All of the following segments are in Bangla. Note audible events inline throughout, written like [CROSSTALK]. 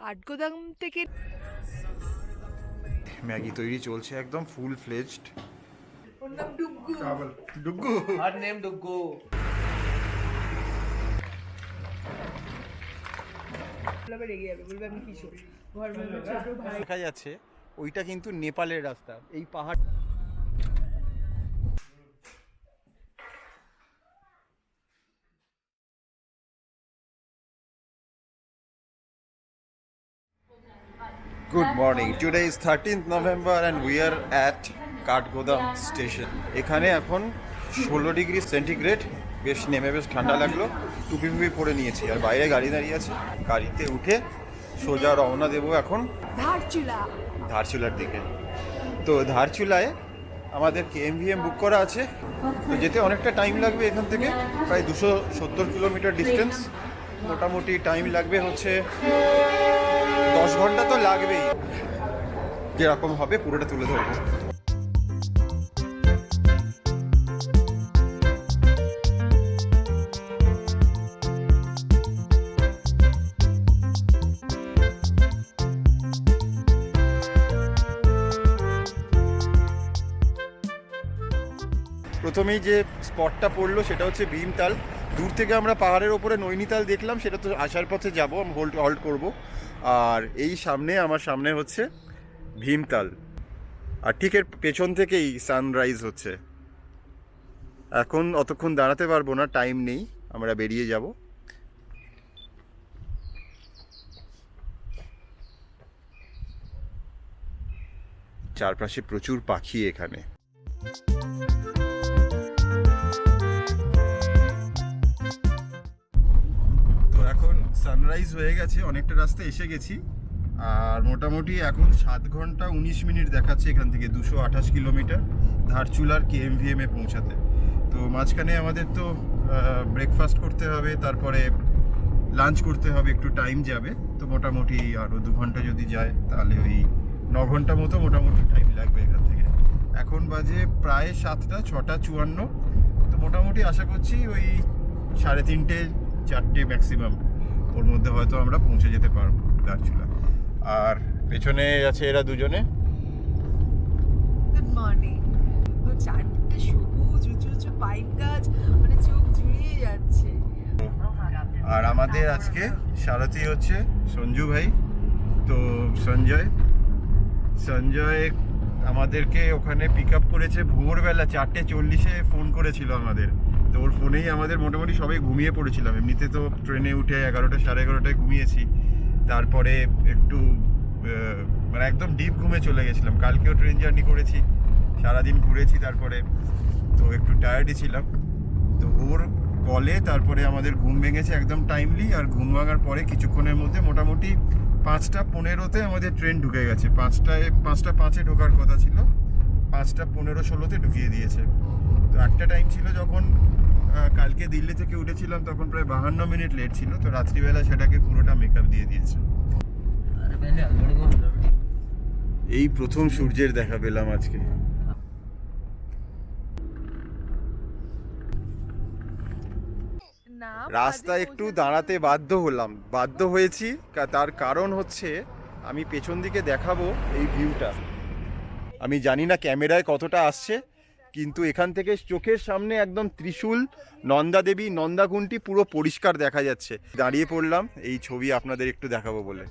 কাঠগোদাম থেকে ম্যাগি তৈরি চলছে একদম ফুল ফ্লেজড ওর নাম ডুগ্গু ডুগ্গু বলবে ছোট ভাই। দেখা যাচ্ছে ওইটা কিন্তু নেপালের রাস্তা। এই পাহাড় Good morning. Today is 13th November and we are at Kathgodam station এখানে এখন ষোলো ডিগ্রি সেন্টিগ্রেড বেশ নেমে বেশ ঠান্ডা লাগল। টুপি ফুপি পরে নিয়েছি। আর বাইরে গাড়ি দাঁড়িয়ে আছে। গাড়িতে উঠে সোজা রওনা দেবো এখন ধারচুলা। ধারচুলার দিকে। তো ধারচুলায় আমাদের কে কেএমভিএম বুক করা আছে। তো যেতে অনেকটা টাইম লাগবে এখান থেকে। প্রায় দুশো সত্তর কিলোমিটার ডিস্টেন্স মোটামুটি টাইম লাগবে হচ্ছে দশ ঘণ্টা তো লাগবেই। যেরকম হবে, পুরোটা তুলে ধরবো। প্রথমেই যে স্পটটা পড়ল, সেটা হচ্ছে ভীমতাল। দূর থেকে আমরা পাহাড়ের ওপরে নৈনিতাল দেখলাম, সেটা তো আসার পথে যাব, আমি হোল্ড হল্ট করব। আর এই সামনে, আমার সামনে হচ্ছে ভীমতাল। আর ঠিক এর পেছন থেকেই সানরাইজ হচ্ছে। এখন অতক্ষণ দাঁড়াতে পারব না, টাইম নেই, আমরা বেরিয়ে যাব। চারপাশে প্রচুর পাখি এখানে। সানরাইজ হয়ে গেছে, অনেকটা রাস্তা এসে গেছি। আর মোটামুটি এখন সাত ঘণ্টা উনিশ মিনিট দেখাচ্ছে এখান থেকে, দুশো আঠাশ কিলোমিটার ধারচুলার কেএমভিএম এ পৌঁছাতে। তো মাঝখানে আমাদের তো ব্রেকফাস্ট করতে হবে, তারপরে লাঞ্চ করতে হবে, একটু টাইম যাবে। তো মোটামুটি আরও দু ঘণ্টা যদি যায়, তাহলে ওই ন ঘণ্টা মতো মোটামুটি টাইম লাগবে এখান থেকে। এখন বাজে প্রায় সাতটা, ছটা চুয়ান্ন। তো মোটামুটি আশা করছি ওই সাড়ে তিনটে, চারটে ম্যাক্সিমাম ওর মধ্যে হয়তো আমরা পৌঁছে যেতে পারব দার্চুলা আর পেছনে আছে এরা দুজনে? গুড মর্নিং চারটে সবুজ উঁচু উঁচু পাইন গাছ মানে চোখ জুড়িয়ে যাচ্ছে। আর আমাদের আজকে সারথি হচ্ছে সঞ্জু ভাই। তো সঞ্জয় সঞ্জয় আমাদেরকে ওখানে পিক আপ করেছে ভোরবেলা চারটে চল্লিশে ফোন করেছিল আমাদের। তো ওর ফোনেই আমাদের মোটামুটি সবাই ঘুমিয়ে পড়েছিলাম। এমনিতে তো ট্রেনে উঠে এগারোটা, সাড়ে এগারোটায় ঘুমিয়েছি। তারপরে একটু মানে একদম ডিপ ঘুমে চলে গেছিলাম। কালকেও ট্রেন জার্নি করেছি, সারাদিন ঘুরেছি তারপরে তো একটু টায়ার্ডই ছিলাম। তো ওর কলে তারপরে আমাদের ঘুম ভেঙেছে একদম টাইমলি আর ঘুম ভাঙার পরে কিছুক্ষণের মধ্যে মোটামুটি পাঁচটা পনেরোতে আমাদের ট্রেন ঢুকে গেছে। পাঁচটায়, পাঁচটা পাঁচে ঢোকার কথা ছিল। পাঁচটা পনেরো ষোলোতে ঢুকিয়ে দিয়েছে। তো একটা টাইম ছিল যখন কালকে দিল্লি থেকে উঠেছিলাম তখন প্রায় বাহান্ন মিনিট লেট ছিল তো রাত্রিবেলা সেটাকে পুরোটা মেকআপ দিয়ে দিয়েছে। এই প্রথম সূর্যের দেখা পেলাম আজকে। রাস্তা একটু দাঁড়াতে বাধ্য হলাম। বাধ্য হয়েছি তার কারণ হচ্ছে আমি পেছন দিকে দেখাবো এই ভিউটা আমি জানি না ক্যামেরায় কতটা আসছে কিন্তু এখান থেকে চোখের সামনে একদম ত্রিশূল নন্দা দেবী নন্দাগুনটি পুরো পরিষ্কার দেখা যাচ্ছে। দাঁড়িয়ে পড়লাম, এই ছবি আপনাদের একটু দেখাবো বলে।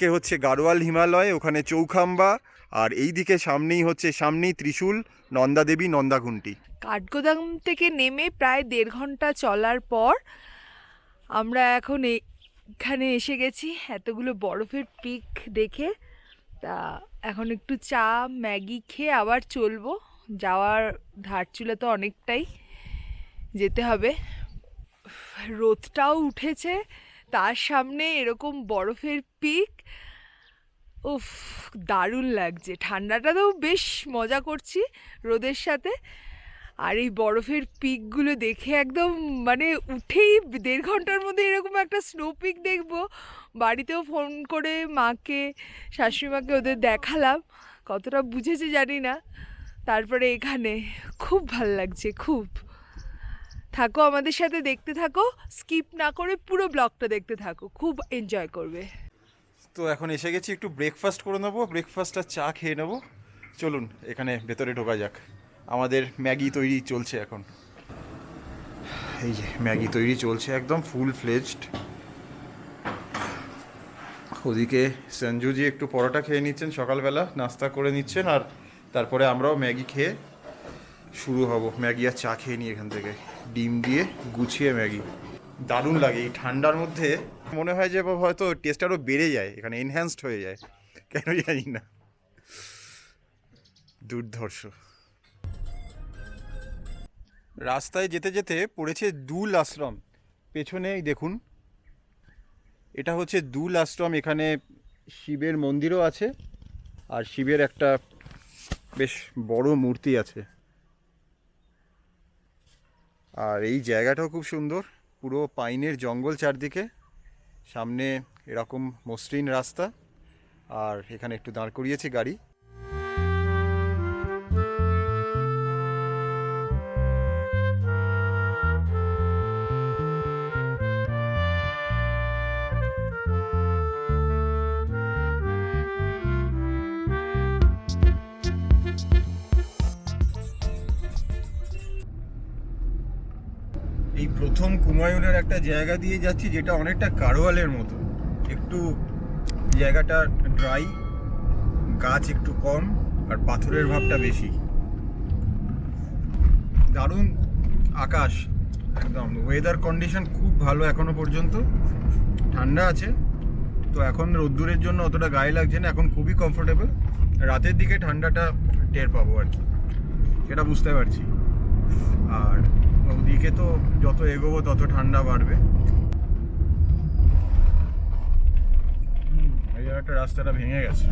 ওইদিকে হচ্ছে গাড়োয়াল হিমালয়, ওখানে চৌখাম্বা, আর এই দিকে সামনেই হচ্ছে, সামনেই ত্রিশূল, নন্দাদেবী নন্দাগুন্টি কাঠগোদাম থেকে নেমে প্রায় দেড় ঘণ্টা চলার পর আমরা এখন এখানে এসে গেছি, এতগুলো বরফের পিক দেখে। তা এখন একটু চা, ম্যাগি খেয়ে আবার চলবো। যাওয়ার ধারচুলা তো অনেকটাই, যেতে হবে। রোদটাও উঠেছে। তার সামনে এরকম বরফের পিক। উফ, দারুণ লাগছে। ঠান্ডাটা তো বেশ মজা করছি রোদের সাথে। আর এই বরফের পিকগুলো দেখে একদম মানে উঠেই দেড় ঘণ্টার মধ্যে এরকম একটা স্নো পিক দেখব। বাড়িতেও ফোন করে মাকে, শাশুড়িমাকে ওদের দেখালাম। কতটা বুঝেছে জানি না। তারপরে এখানে খুব ভালো লাগছে, খুব। থাকো আমাদের সাথে, দেখতে থাকো। স্কিপ না করে পুরো ব্লগটা দেখতে থাকো। খুব এনজয় করবে। তো এখন এসে গেছি, একটু ব্রেকফাস্ট করে নেব। ব্রেকফাস্ট আর চা খেয়ে নেব। চলুন, এখানে ভেতরে ঢোকা যাক। আমাদের ম্যাগি তৈরি চলছে এখন। এই যে, ম্যাগি তৈরি চলছে একদম ফুল ফ্লেজড ওদিকে সঞ্জুজি একটু পরোটা খেয়ে নিচ্ছেন, সকালবেলা নাস্তা করে নিচ্ছেন, আর তারপরে আমরাও ম্যাগি খেয়ে শুরু হব। ম্যাগি আর চা খেয়ে নিই এখান থেকে। ডিম দিয়ে গুছিয়ে ম্যাগি। দারুণ লাগে। এই ঠান্ডার মধ্যে মনে হয় যে হয়তো টেস্ট আরও বেড়ে যায়। এখানে এনহ্যান্সড হয়ে যায়। কেন জানি না। দুর্ধর্ষ। রাস্তায় যেতে যেতে পড়েছে দুল আশ্রম। পেছনেই দেখুন। এটা হচ্ছে দুল আশ্রম। এখানে শিবের মন্দিরও আছে। আর শিবের একটা বেশ বড় মূর্তি আছে। আর এই জায়গাটাও খুব সুন্দর, পুরো পাইনের জঙ্গল চারদিকে, সামনে এরকম মসৃণ রাস্তা, আর এখানে একটু দাঁড় করিয়েছে গাড়ি। জায়গা দিয়ে যাচ্ছি যেটা অনেকটা কারোয়ালের মতো। একটু জায়গাটা ড্রাই গাছ একটু কম আর পাথরের ভাবটা বেশি। দারুণ আকাশ, একদম। ওয়েদার কন্ডিশন খুব ভালো এখনও পর্যন্ত। ঠান্ডা আছে। তো এখন রোদ্দুরের জন্য অতটা গায়ে লাগছে না, এখন খুবই কমফোর্টেবল রাতের দিকে ঠান্ডাটা টের পাবো আর কি। সেটা বুঝতে পারছি। আর ওদিকে তো যত এগোবো তত ঠান্ডা বাড়বে। এই রাস্তাটা ভেঙে গেছে।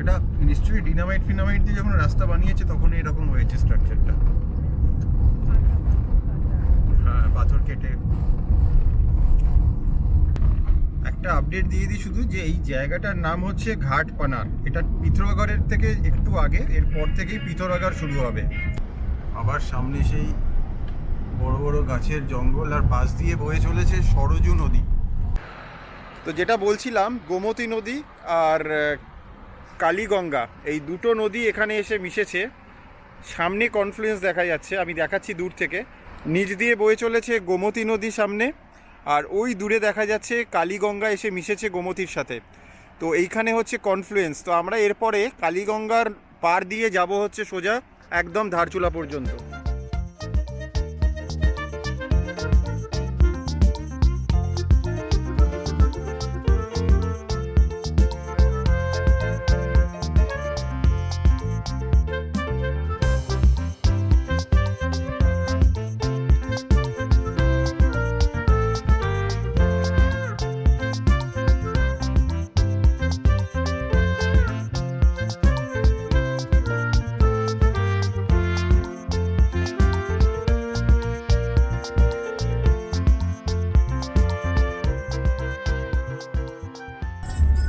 এটা নিশ্চয়ই ডিনামাইট ফিনামাইট দিয়ে যখন রাস্তা বানিয়েছে, তখনই এরকম হয়েছে স্ট্রাকচারটা হ্যাঁ পাথর কেটে। একটা আপডেট দিয়ে দিই শুধু যে এই জায়গাটার নাম হচ্ছে ঘাট পানার। এটা পিথোরাগড়ের থেকে একটু আগে, এরপর থেকেই পিথোরাগড় শুরু হবে। আবার সামনে সেই বড় বড় গাছের জঙ্গল আর পাশ দিয়ে বয়ে চলেছে সরজু নদী। তো যেটা বলছিলাম, গোমতী নদী আর কালীগঙ্গা, এই দুটো নদী এখানে এসে মিশেছে। সামনে কনফ্লুয়েন্স দেখা যাচ্ছে, আমি দেখাচ্ছি দূর থেকে। নিচ দিয়ে বয়ে চলেছে গোমতী নদী সামনে, আর ওই দূরে দেখা যাচ্ছে কালীগঙ্গা এসে মিশেছে গোমতীর সাথে। তো এইখানে হচ্ছে কনফ্লুয়েন্স তো আমরা এরপরে কালীগঙ্গার পার দিয়ে যাব হচ্ছে সোজা একদম ধারচুলা পর্যন্ত।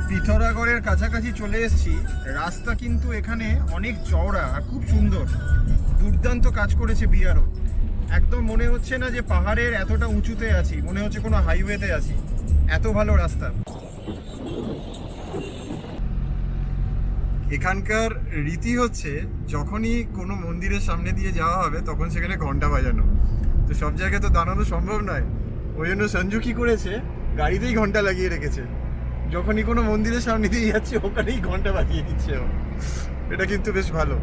পিথোরাগড়ের কাছাকাছি চলে এসেছি। রাস্তা কিন্তু এখানে অনেক চওড়া আর খুব সুন্দর। দুর্দান্ত কাজ করেছে বিআরও। একদম মনে হচ্ছে না যে পাহাড়ের এতটা উঁচুতে আছি, মনে হচ্ছে কোনো হাইওয়েতে আছি। এত ভালো রাস্তা। এখানকার রীতি হচ্ছে, যখনই কোনো মন্দিরের সামনে দিয়ে যাওয়া হবে, তখন সেখানে ঘণ্টা বাজানো। তো সব জায়গায় তো দাঁড়ানো সম্ভব নয়। ওই জন্য সঞ্জু কি করেছে, গাড়িতেই ঘণ্টা লাগিয়ে রেখেছে। যখনই কোনো মন্দিরের সামনে দিয়ে যাচ্ছে, ওখানেই ঘণ্টা বাজিয়ে দিচ্ছে এটা কিন্তু বেশ ভালো।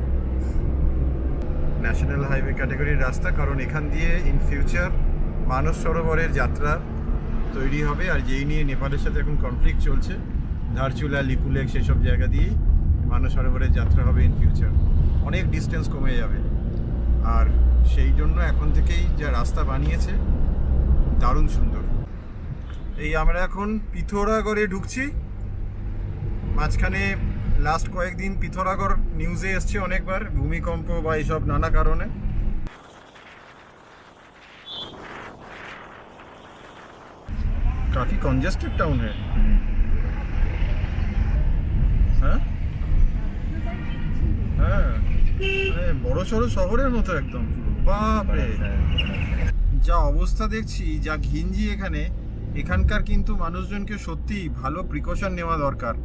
ন্যাশনাল হাইওয়ে ক্যাটাগরির রাস্তা, কারণ এখান দিয়ে ইন ফিউচার মানস সরোবরের যাত্রা তৈরি হবে, আর যেই নিয়ে নেপালের সাথে এখন কনফ্লিক্ট চলছে, ধারচুলা লিপুলেক সেসব জায়গা দিয়েই মানস সরোবরের যাত্রা হবে ইন ফিউচার অনেক ডিস্টেন্স কমে যাবে। আর সেই জন্য এখন থেকেই যা রাস্তা বানিয়েছে, দারুণ সুন্দর। এই আমরা এখন পিথোরাগড়ে ঢুকছি মাঝখানে লাস্ট কয়েকদিন পিথোরাগড় নিউজে এসছে অনেকবার ভূমিকম্প বা এইসব নানা কারণে काफी कंजेस्टेड टाउन है হ্যাঁ হ্যাঁ মানে বড় সড়ো শহরের মতো একদম পুরো বাপরে যা অবস্থা দেখছি যা ঘিঞ্জি এখানে এখানকার কিন্তু মানুষজনকে সত্যি ভালো প্রিকশন নেওয়া দরকার।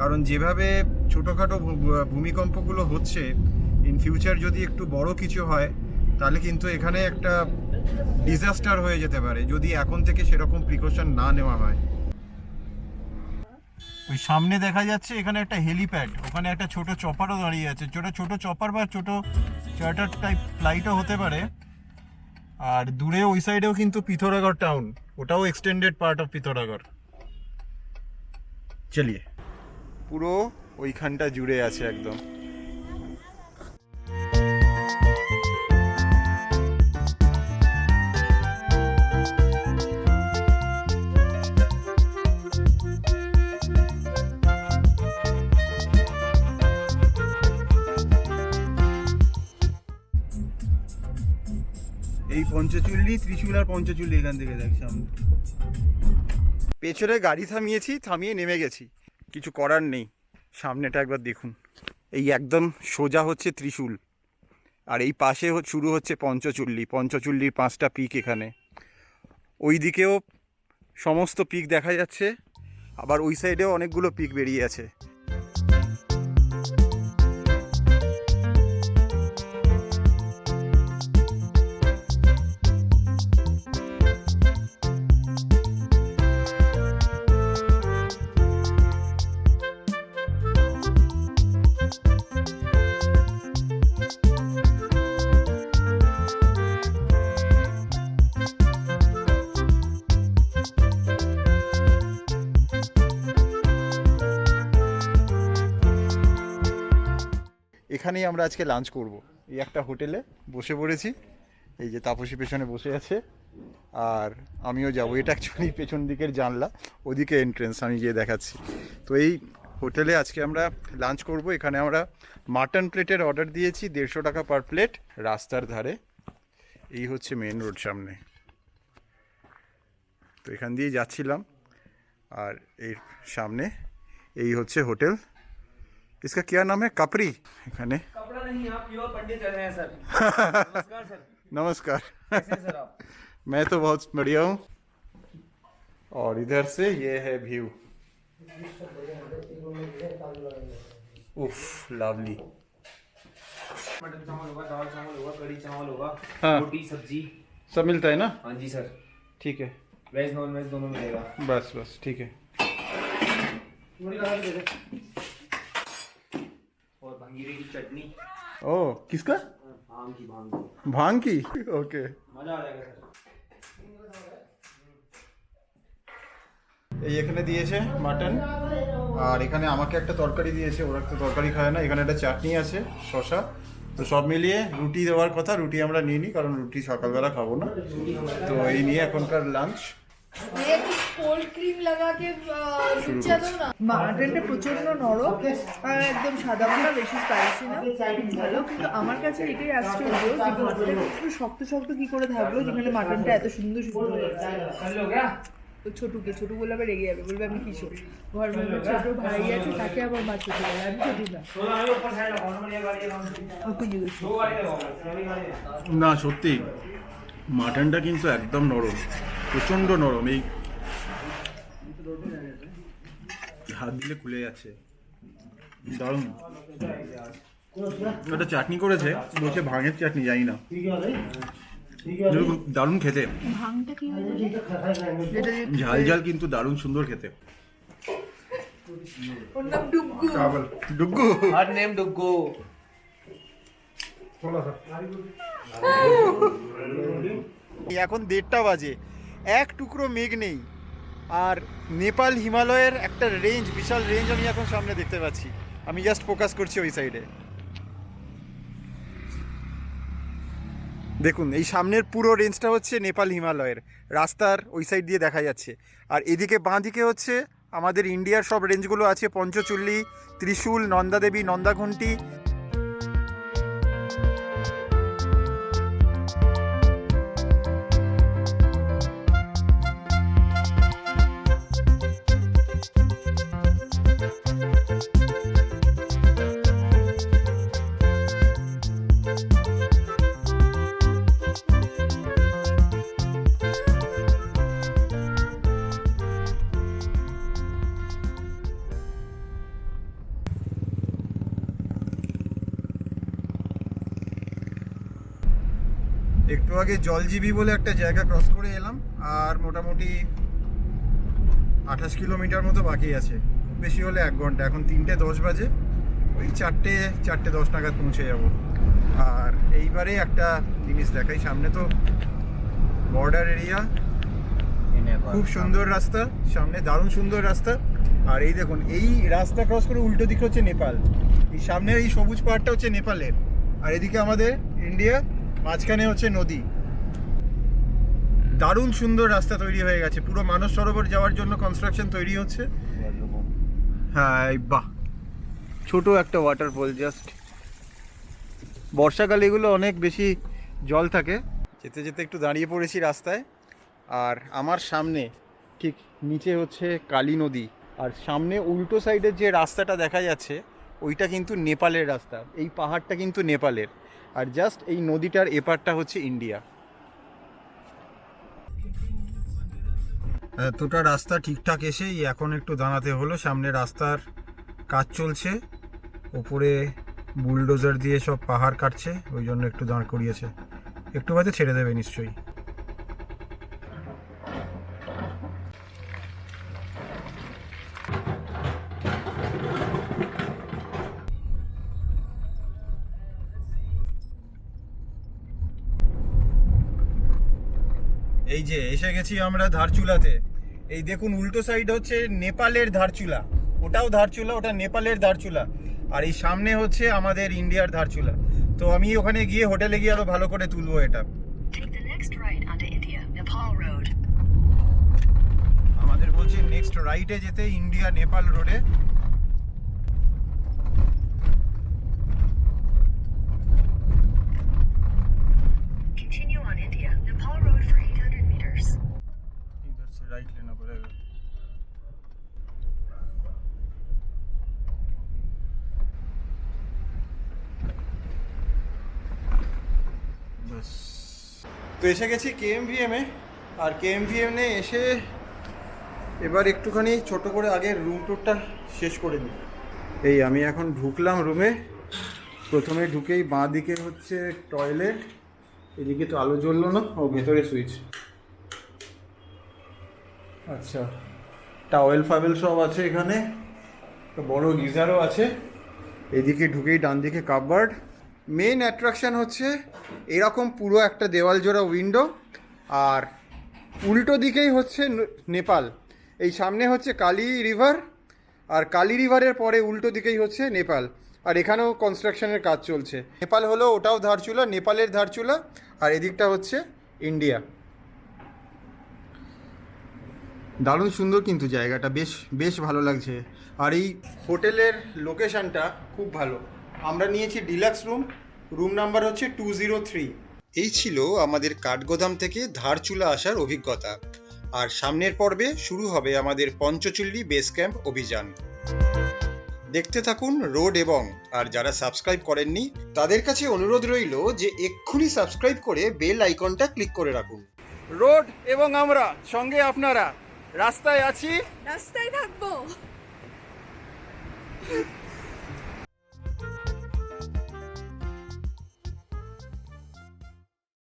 কারণ যেভাবে ছোটোখাটো ভূমিকম্পগুলো হচ্ছে ইন ফিউচার যদি একটু বড় কিছু হয়, তাহলে কিন্তু এখানে একটা ডিজাস্টার হয়ে যেতে পারে, যদি এখন থেকে সেরকম প্রিকশন না নেওয়া হয়। ওই সামনে দেখা যাচ্ছে এখানে একটা হেলিপ্যাড ওখানে একটা ছোট চপারও দাঁড়িয়ে আছে। ছোট ছোট চপার বা ছোট চার্টার টাইপ ফ্লাইটও হতে পারে। আর দূরে ওই সাইডেও কিন্তু পিথোরাগড় টাউন ওটাও এক্সটেন্ডেড পার্ট অফ পিথোরাগড়। চলিয়ে। পুরো ওইখানটা জুড়ে আছে একদম। পঞ্চচুল্লি ত্রিশূল আর পঞ্চচুল্লি এখান থেকে দেখ সামনে পেছনে গাড়ি থামিয়েছি, থামিয়ে নেমে গেছি। কিছু করার নেই। সামনেটা একবার দেখুন। এই একদম সোজা হচ্ছে ত্রিশূল। আর এই পাশে শুরু হচ্ছে পঞ্চচুল্লি পঞ্চচুল্লির পাঁচটা পিক এখানে। ওই দিকেও সমস্ত পিক দেখা যাচ্ছে। আবার ওই সাইডেও অনেকগুলো পিক বেরিয়ে আছে। এখানেই আমরা আজকে লাঞ্চ করব। এই একটা হোটেলে বসে পড়েছি। এই যে তাপসী পেছনে বসে আছে। আর আমিও যাব। এটা অ্যাকচুয়ালি পেছন দিকের জানলা, ওদিকে এন্ট্রেন্স আমি গিয়ে দেখাচ্ছি। তো এই হোটেলে আজকে আমরা লাঞ্চ করব। এখানে আমরা মাটন প্লেটের অর্ডার দিয়েছি, দেড়শো টাকা পার প্লেট রাস্তার ধারে। এই হচ্ছে মেন রোড সামনে। তো এখান দিয়ে যাচ্ছিলাম। আর এর সামনে এই হচ্ছে হোটেল। इसका क्या नाम है? कपरी। कपड़ा नहीं आप युवा पंडित हैं सर। [LAUGHS] नमस्कार सर। नमस्कार। सर आप? [LAUGHS] मैं तो बहुत बढ़िया हूँ। और इधर से ये है व्यू उफ लवली मटन चावल होगा दाल चावल होगा कड़ी चावल होगा हाँ। सब्ज़ी। सब मिलता है ना? हाँ जी सर। ठीक है। वेज नॉन वेज दोनों मिलेगा। बस बस ठीक है। और भंगीरे की चटनी ओ किसका आम की भांग की भांग की ओके मजा आ जाएगा सर এই এখানে দিয়েছে মাটন আর এখানে আমাকে একটা তরকারি দিয়েছে ওরা তো তরকারি খায় না এখানে একটা চাটনি আছে শশা তো সব মিলিয়ে রুটি দেওয়ার কথা রুটি আমরা নিই নি কারণ রুটি সকালবেলা খাবো না তো এই নিয়ে এখনকার লাঞ্চ এটাই শক্ত শক্ত কি করে মাটনটা এত সুন্দর ছোটুকে ছোটু বলে আবার রেগে যাবে বলবে আমি কিশোর ঘর মধ্যে ছোট ভাই আছে তাকে আবার মা ছোট আমি ছোটু না। না সত্যি মাটনটা কিন্তু একদম নরম। প্রচণ্ড নরম এই হাত দিলে খুলে যাচ্ছে। দারুণ। একটা চাটনি করেছে বলছে ভাঙের চাটনি জানি না। দারুণ খেতে। ঝাল ঝাল কিন্তু দারুণ সুন্দর খেতে। এখন দেড়টা বাজে। এক টুকরো মেঘ নেই। আর নেপাল হিমালয়ের একটা রেঞ্জ বিশাল রেঞ্জ আমি এখন সামনে দেখতে পাচ্ছি। আমি জাস্ট ফোকাস করছি ওই সাইডে দেখুন, এই সামনের পুরো রেঞ্জটা হচ্ছে নেপাল হিমালয়ের। রাস্তার ওই সাইড দিয়ে দেখা যাচ্ছে। আর এদিকে বাঁ দিকে হচ্ছে আমাদের ইন্ডিয়ার সব রেঞ্জগুলো আছে, পঞ্চচল্লি, ত্রিশূল, নন্দাদেবী, নন্দাঘণ্টি। আগে জলজিবি বলে একটা জায়গা ক্রস করে এলাম, আর মোটামুটি আঠাশ কিলোমিটার মতো বাকি আছে। বেশি হলে এক ঘণ্টা, এখন তিনটে দশ বাজে। ওই চারটে চারটে দশ নাগাদ পৌঁছে যাব। আর এইবারে একটা জিনিস দেখাই, সামনে তো বর্ডার এরিয়া খুব সুন্দর রাস্তা, সামনে দারুণ সুন্দর রাস্তা। আর এই দেখুন, এই রাস্তা ক্রস করে উল্টো দিকে হচ্ছে নেপাল। এই সামনের এই সবুজ পাহাড়টা হচ্ছে নেপালের। আর এদিকে আমাদের ইন্ডিয়া মাঝখানে হচ্ছে নদী। দারুণ সুন্দর রাস্তা তৈরি হয়ে গেছে। পুরো মানস সরোবর যাওয়ার জন্য কনস্ট্রাকশন তৈরি হচ্ছে। হ্যাঁ বাহ। ছোট একটা ওয়াটারফল জাস্ট বর্ষাকালে এগুলো অনেক বেশি জল থাকে। যেতে যেতে একটু দাঁড়িয়ে পড়েছি রাস্তায়। আর আমার সামনে ঠিক নিচে হচ্ছে কালী নদী। আর সামনে উল্টো সাইডের যে রাস্তাটা দেখা যাচ্ছে, ওইটা কিন্তু নেপালের রাস্তা। এই পাহাড়টা কিন্তু নেপালের। আর জাস্ট এই নদীটার এপারটা হচ্ছে ইন্ডিয়া এতটা রাস্তা ঠিকঠাক এসেই এখন একটু দাঁড়াতে হলো। সামনে রাস্তার কাজ চলছে। ওপরে বুলডোজার দিয়ে সব পাহাড় কাটছে, ওই জন্য একটু দাঁড় করিয়েছে। একটু বাদে ছেড়ে দেবে নিশ্চয়ই। এই যে, এসে গেছি আমরা ধারচুলাতে। এই দেখুন উল্টো সাইড হচ্ছে নেপালের ধারচুলা। ওটাও ধারচুলা ওটা নেপালের ধারচুলা। আর এই সামনে হচ্ছে আমাদের ইন্ডিয়ার ধারচুলা। তো আমি ওখানে গিয়ে হোটেলে গিয়ে আরও ভালো করে তুলবো এটা. আমাদের বলছে নেক্সট রাইটে যেতে ইন্ডিয়া নেপাল রোডে তো এসে গেছি কেএমভিএম আর কেএমভিএম এসে এবার একটুখানি ছোট করে আগে রুম টুরটা শেষ করে নিই। এই আমি এখন ঢুকলাম রুমে প্রথমে ঢুকেই বাঁ দিকে হচ্ছে টয়লেট এদিকে তো আলো জ্বললো না, ও ভেতরে সুইচ আচ্ছা টাওয়েল ফাওয়েল সব আছে এখানে বড় গিজারও আছে। এদিকে ঢুকেই ডান দিকে কাপবার্ড মেন অ্যাট্রাকশন হচ্ছে এরকম পুরো একটা দেওয়াল জোড়া উইন্ডো আর উল্টো দিকেই হচ্ছে নেপাল। এই সামনে হচ্ছে কালী রিভার আর কালী রিভারের পরে উল্টো দিকেই হচ্ছে নেপাল। আর এখানেও কনস্ট্রাকশনের কাজ চলছে। নেপাল হলো ওটাও ধারচুলা নেপালের ধারচুলা আর এদিকটা হচ্ছে ইন্ডিয়া দারুণ সুন্দর কিন্তু জায়গাটা, বেশ বেশ ভালো লাগছে। আর এই হোটেলের লোকেশনটা খুব ভালো। আমরা নিয়েছি ডিলাক্স রুম রুম নাম্বার হচ্ছে টু জিরো থ্রি এই ছিল আমাদের কাঠগোদাম থেকে ধারচুলা আসার অভিজ্ঞতা। আর সামনের পর্বে শুরু হবে আমাদের পঞ্চচুল্লি বেস ক্যাম্প অভিযান। দেখতে থাকুন রোড এবং আর যারা সাবস্ক্রাইব করেননি তাদের কাছে অনুরোধ রইল যে এক্ষুনি সাবস্ক্রাইব করে বেল আইকনটা ক্লিক করে রাখুন। রোড এবং আমরা সঙ্গে আপনারা। রাস্তায় আছি? রাস্তায় থাকব।